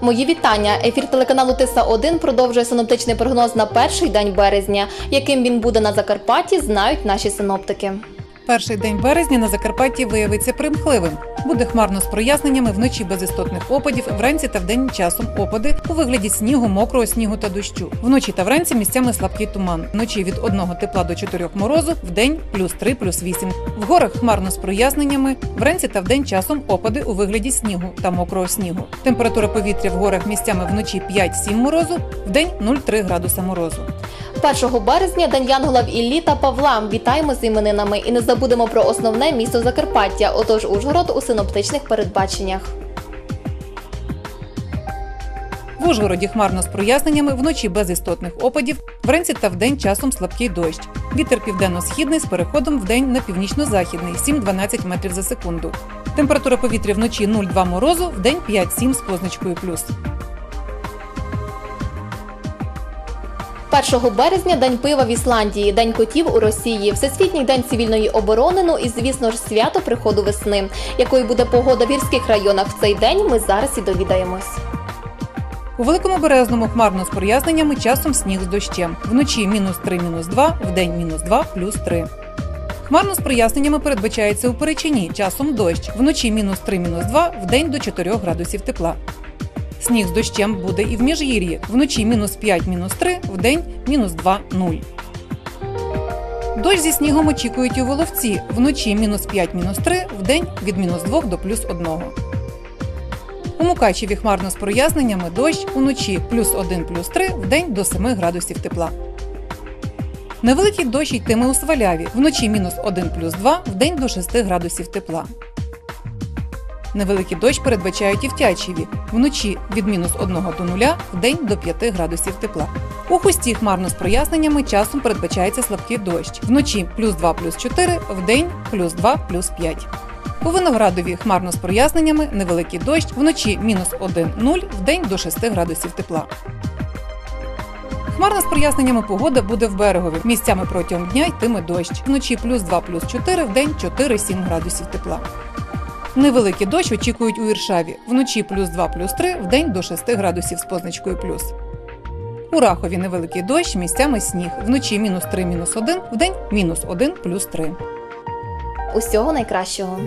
Мої вітання. Ефір телеканалу Тиса 1 продовжує синоптичний прогноз на перший день березня. Яким він буде на Закарпатті, знають наші синоптики. Перший день березня на Закарпатті виявиться примхливим. Буде хмарно з проясненнями, вночі без істотних опадів, вранці та вдень часом опади у вигляді снігу, мокрого снігу та дощу. Вночі та вранці місцями слабкий туман. Вночі від 1 тепла до 4 морозу, вдень плюс 3, плюс 8. В горах хмарно з проясненнями, вранці та вдень часом опади у вигляді снігу та мокрого снігу. Температура повітря в горах місцями вночі 5-7 морозу, вдень 0,3 градуса морозу. 1 березня День Янгола в Іллі та Павла. Вітаємо з іменинами і не забудемо про основне місто Закарпаття. Отож, Ужгород у синоптичних передбаченнях. В Ужгороді хмарно з проясненнями, вночі без істотних опадів, вранці та вдень часом слабкий дощ. Вітер південно-східний з переходом вдень на північно-західний 7-12 метрів за секунду. Температура повітря вночі 0,2 морозу, вдень 5-7 з позначкою плюс. 1 березня День пива в Ісландії, День котів у Росії, Всесвітній день цивільної оборони, ну і звісно ж свято приходу весни. Якою буде погода в гірських районах в цей день, ми зараз і довідаємось. У великому березному хмарно з проясненнями часом сніг з дощем. Вночі мінус 3, мінус 2, вдень мінус 2, плюс 3. Хмарно з проясненнями передбачається у Перечині, часом дощ. Вночі мінус 3, мінус 2, вдень до 4 градусів тепла. Сніг з дощем буде і в міжгір'ї. Вночі мінус 5, мінус 3, вдень мінус 2, 0. Дощ зі снігом очікують у Воловці. Вночі мінус 5, мінус 3, вдень від мінус 2 до плюс 1. У Мукачеві хмарно з проясненнями дощ уночі плюс 1, плюс 3, вдень до 7 градусів тепла. Невеликий дощ йтиме у Сваляві. Вночі мінус 1, плюс 2, вдень до 6 градусів тепла. Невеликий дощ передбачають і в Тячеві. Вночі від мінус 1 до 0, вдень до 5 градусів тепла. У хусті хмарно з проясненнями часом передбачається слабкий дощ. Вночі плюс 2, плюс 4, вдень плюс 2, плюс 5. У Виноградові хмарно з проясненнями, невеликий дощ, вночі мінус 1, 0, вдень до 6 градусів тепла. Хмарна з проясненнями погода буде в берегові. Місцями протягом дня йтиме дощ. Вночі плюс 2, плюс 4, вдень 4-7 градусів тепла. Невеликий дощ очікують у Іршаві. Вночі плюс 2, плюс 3, вдень до 6 градусів з позначкою плюс. У Рахові невеликий дощ, місцями сніг. Вночі мінус 3, мінус 1, вдень мінус 1, плюс 3. Усього найкращого.